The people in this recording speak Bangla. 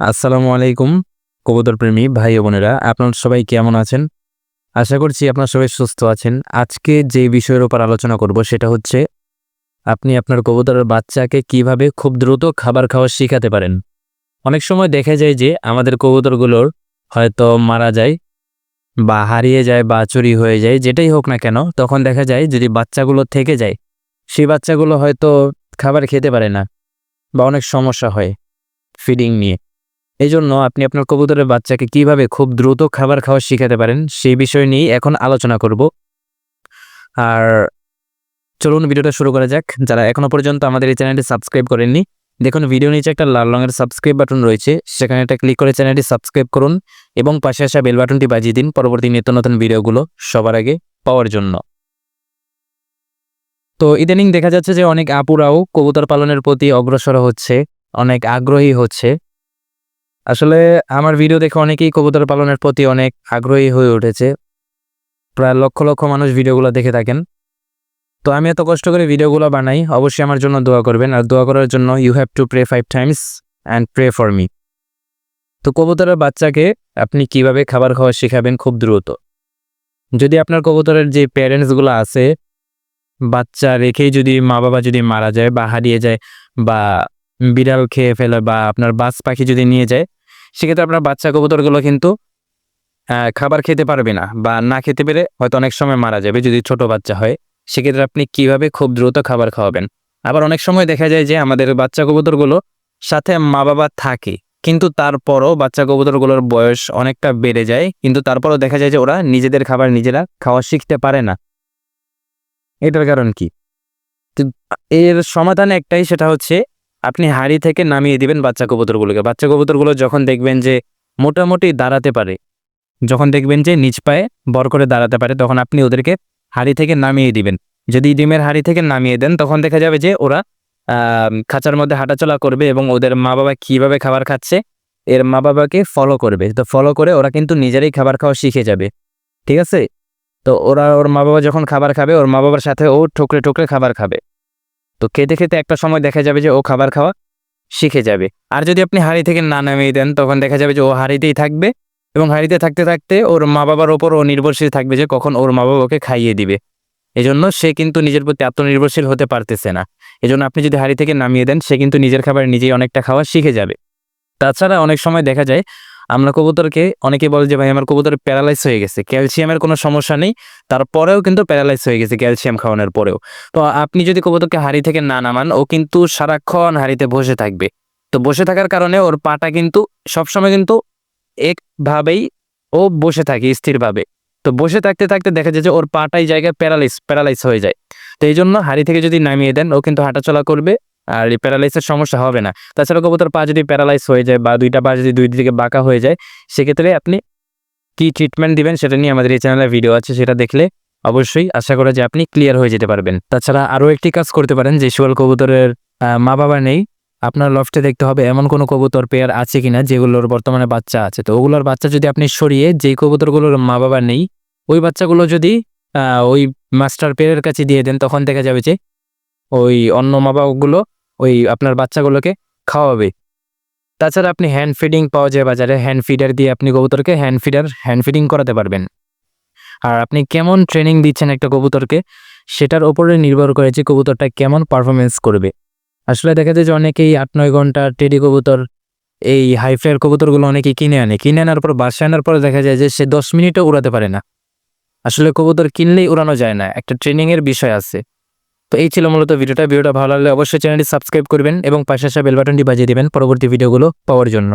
আসসালামু আলাইকুম, কবুতর প্রেমী ভাই বোনেরা, আপনার সবাই কেমন আছেন? আশা করছি আপনার সবাই সুস্থ আছেন। আজকে যে বিষয়ের উপর আলোচনা করব সেটা হচ্ছে, আপনি আপনার কবুতরের বাচ্চাকে কীভাবে খুব দ্রুত খাবার খাওয়া শেখাতে পারেন? অনেক সময় দেখা যায় যে আমাদের কবুতরগুলোর হয়তো মারা যায় বা হারিয়ে যায় বা চুরি হয়ে যায়, যেটাই হোক না কেন, তখন দেখা যায় যদি বাচ্চাগুলো থেকে যায়, সেই বাচ্চাগুলো হয়তো খাবার খেতে পারে না বা অনেক সমস্যা হয় ফিডিং নিয়ে। এই জন্য আপনি আপনার কবুতরের বাচ্চাকে কীভাবে খুব দ্রুত খাবার খাওয়া শিখাতে পারেন, সেই বিষয় নিয়ে এখন আলোচনা করব। আর চলুন ভিডিওটা শুরু করা যাক। যারা এখনও পর্যন্ত আমাদের এই চ্যানেলটি সাবস্ক্রাইব করেননি, দেখুন ভিডিও নিচে একটা লাল রঙের সাবস্ক্রাইব বাটন রয়েছে। সেখানে একটা ক্লিক করে চ্যানেলটি সাবস্ক্রাইব করুন এবং পাশে আসা বেল বাটনটি বাজিয়ে দিন পরবর্তী নিত্য নতুন ভিডিওগুলো সবার আগে পাওয়ার জন্য। তো ইদানিং দেখা যাচ্ছে যে অনেক আপুরাও কবুতর পালনের প্রতি অগ্রসর হচ্ছে, অনেক আগ্রহী হচ্ছে। আসলে আমার ভিডিও দেখে অনেকেই কবুতর পালনের প্রতি অনেক আগ্রহী হয়ে উঠেছে। প্রায় লক্ষ লক্ষ মানুষ ভিডিওগুলো দেখে থাকেন। তো আমি এত কষ্ট করে ভিডিওগুলো বানাই, অবশ্যই আমার জন্য দোয়া করবেন। আর দোয়া করার জন্য you have to pray five times and pray for me তো কবুতরের বাচ্চাকে আপনি কীভাবে খাবার খাওয়া শেখাবেন খুব দ্রুত। যদি আপনার কবুতরের যে প্যারেন্টসগুলো আছে, বাচ্চা রেখেই যদি মা বাবা যদি মারা যায় বা হারিয়ে যায় বা বিড়াল খেয়ে ফেলে বা আপনার বাস পাখি যদি নিয়ে যায় সেক্ষেত্রে আপনার বাচ্চা কবুতরগুলো কিন্তু খাবার খেতে পারবে না বা না খেতে পেরে হয়তো অনেক সময় মারা যাবে যদি ছোট বাচ্চা হয়। সেক্ষেত্রে আপনি কীভাবে খুব দ্রুত খাবার খাওয়াবেন? আবার অনেক সময় দেখা যায় যে আমাদের বাচ্চা কবুতরগুলো সাথে মা বাবা থাকে, কিন্তু তারপরও বাচ্চা কবুতরগুলোর বয়স অনেকটা বেড়ে যায়, কিন্তু তারপরও দেখা যায় যে ওরা নিজেদের খাবার নিজেরা খাওয়া শিখতে পারে না। এটার কারণ কি? এর সমাধান একটাই, সেটা হচ্ছে আপনি হাড়ি থেকে নামিয়ে দিবেন বাচ্চা কবুতরগুলোকে। বাচ্চা কবুতরগুলো যখন দেখবেন যে মোটামুটি দাঁড়াতে পারে, যখন দেখবেন যে নিচ পায়ে বর করে দাঁড়াতে পারে, তখন আপনি ওদেরকে হাড়ি থেকে নামিয়ে দিবেন। যদি ডিমের হাড়ি থেকে নামিয়ে দেন, তখন দেখা যাবে যে ওরা খাঁচার মধ্যে হাঁটাচলা করবে এবং ওদের মা বাবা কীভাবে খাবার খাচ্ছে, এর মা বাবাকে ফলো করবে। তো ফলো করে ওরা কিন্তু নিজেরাই খাবার খাওয়া শিখে যাবে। ঠিক আছে? তো ওরা ওর মা বাবা যখন খাবার খাবে, ওর মা বাবার সাথে ও ঠোকরে ঠোকরে খাবার খাবে। তো খেতে খেতে একটা সময় দেখা যাবে যে ও খাবার খাওয়া শিখে যাবে। আর যদি আপনি হাঁড়ি থেকে না নামিয়ে দেন, তখন দেখা যাবে যে ও হাঁড়িতেই থাকবে এবং হাঁড়িতে থাকতে থাকতে ওর মা বাবার ওপর ও নির্ভরশীল থাকবে যে কখন ওর মা বাবা ওকে খাইয়ে দিবে। এজন্য সে কিন্তু নিজের প্রতি আত্মনির্ভরশীল হতে পারতেছে না। এজন্য আপনি যদি হাঁড়ি থেকে নামিয়ে দেন, সে কিন্তু নিজের খাবার নিজেই অনেকটা খাওয়া শিখে যাবে। তাছাড়া অনেক সময় দেখা যায় আমরা কবুতরকে অনেকে বলে যে, ভাই, আমার কবুতর প্যারালাইজ হয়ে গেছে ক্যালসিয়ামের কোনো সমস্যা নেই। তারপরেও কিন্তু প্যারালাইজ হয়ে গেছে ক্যালসিয়াম খাওয়ানোর পরেও। তো আপনি যদি কবুতরকে হাঁড়ি থেকে না নামান, ও কিন্তু সারাক্ষণ হাঁড়িতে বসে থাকবে। তো বসে থাকার কারণে ওর পাটা কিন্তু সবসময় কিন্তু একভাবেই ও বসে থাকে স্থিরভাবে। তো বসে থাকতে থাকতে দেখা যায় যে, ওর পাটাই জায়গায় প্যারালাইজ প্যারালাইজ হয়ে যায়। তো এই জন্য হাঁড়ি থেকে যদি নামিয়ে দেন, ও কিন্তু হাঁটাচলা করবে। আর এই প্যারালাইসের সমস্যা হবে না। তাছাড়া কবুতর পা যদি প্যারালাইজ হয়ে যায় বা দুইটা পা যদি দুই দিকে বাঁকা হয়ে যায়, সেক্ষেত্রে আপনি কি ট্রিটমেন্ট দিবেন সেটা নিয়ে আমাদের এই চ্যানেলে ভিডিও আছে, সেটা দেখলে অবশ্যই আশা করা যে আপনি ক্লিয়ার হয়ে যেতে পারবেন। তাছাড়া আরও একটি কাজ করতে পারেন, যে সকল কবুতরের মা বাবা নেই, আপনার লফটে দেখতে হবে এমন কোনো কবুতর পেয়ার আছে কিনা, যেগুলোর বর্তমানে বাচ্চা আছে। তো ওগুলোর বাচ্চা যদি আপনি সরিয়ে যেই কবুতরগুলোর মা বাবা নেই, ওই বাচ্চাগুলো যদি ওই মাস্টার পেয়ারের কাছে দিয়ে দেন, তখন দেখা যাবে যে ওই অন্য মা বাবাগুলো ওই আপনার বাচ্চাগুলোকে খাওয়াবে। তাছাড়া আপনি হ্যান্ড ফিডিং পাওয়া যায় বাজারে। হ্যান্ড ফিডার দিয়ে আপনি কবুতরকে হ্যান্ড ফিডার হ্যান্ড ফিডিং করাতে পারবেন। আর আপনি কেমন ট্রেনিং দিচ্ছেন একটা কবুতরকে, সেটার ওপরে নির্ভর করে যে কবুতরটা কেমন পারফরমেন্স করবে। আসলে দেখা যায় যে অনেকেই আট, নয় ঘণ্টা টেডি কবুতর, এই হাই কবুতরগুলো অনেকেই কিনে আনে। কিনে আনার পর, বাসায় আনার পর দেখা যায় যে সে দশ মিনিটও উড়াতে পারে না। আসলে কবুতর কিনলেই উড়ানো যায় না। একটা ট্রেনিংয়ের বিষয় আছে। তো এই ছিল মূলত ভিডিওটা। ভিডিওটা ভালো লাগলে অবশ্যই চ্যানেলটি সাবস্ক্রাইব করবেন এবং পাশে আসা বেল বাটনটি বাজিয়ে দেবেন পরবর্তী ভিডিওগুলো পাওয়ার জন্য।